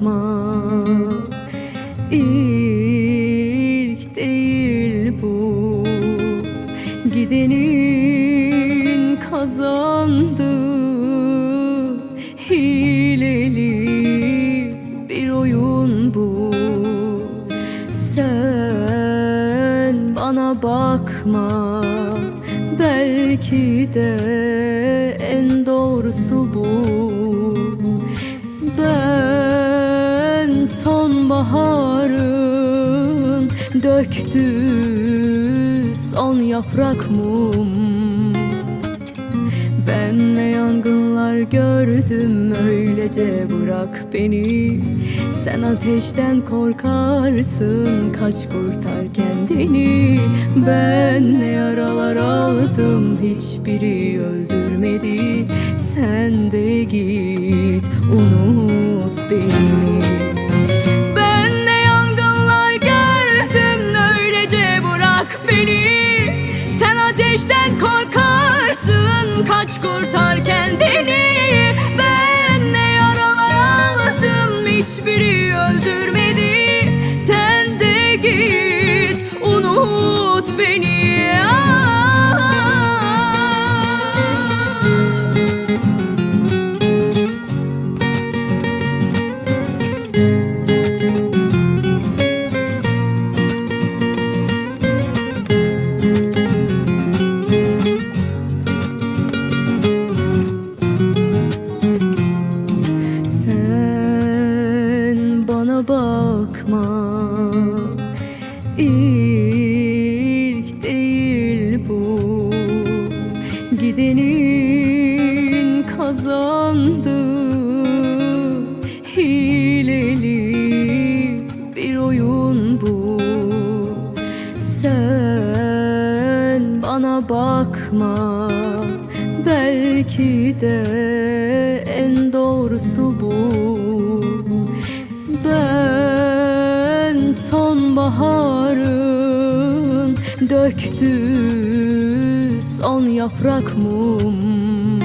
bakma İlk değil bu. Gidenin kazandı Hileli bir oyun bu. Sen bana bakma Belki de en doğrusu bu. Ben sonbaharın döktü son yaprak mum. Ben ne yangınlar gördüm öylece bırak beni. Sen ateşten korkarsın kaç kurtar kendini. Ben ne yaralar aldım hiçbiri öldürmedi. Sen de git unut bırak beni. Sen ateşten korkarsın kaç kurtar kendini Ben ne yaralar aldım hiçbiri öldürmedi. Sen de git unut beni bakma İlk değil bu. Gidenin kazandığı Hileli bir oyun bu. Sen bana bakma Belki de en doğrusu bu sonbaharın döktü son yaprak mum.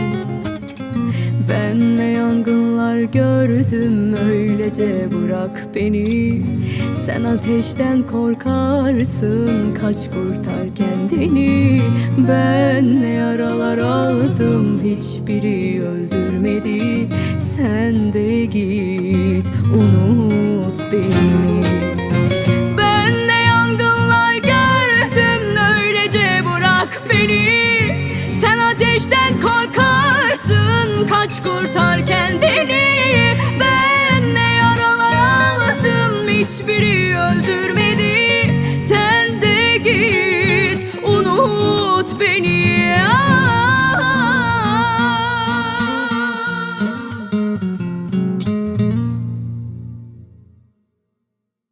Ben ne yangınlar gördüm öylece bırak beni. Sen ateşten korkarsın kaç kurtar kendini. Ben ne yaralar aldım hiçbiri öldürmedi. Sen de git kurtarken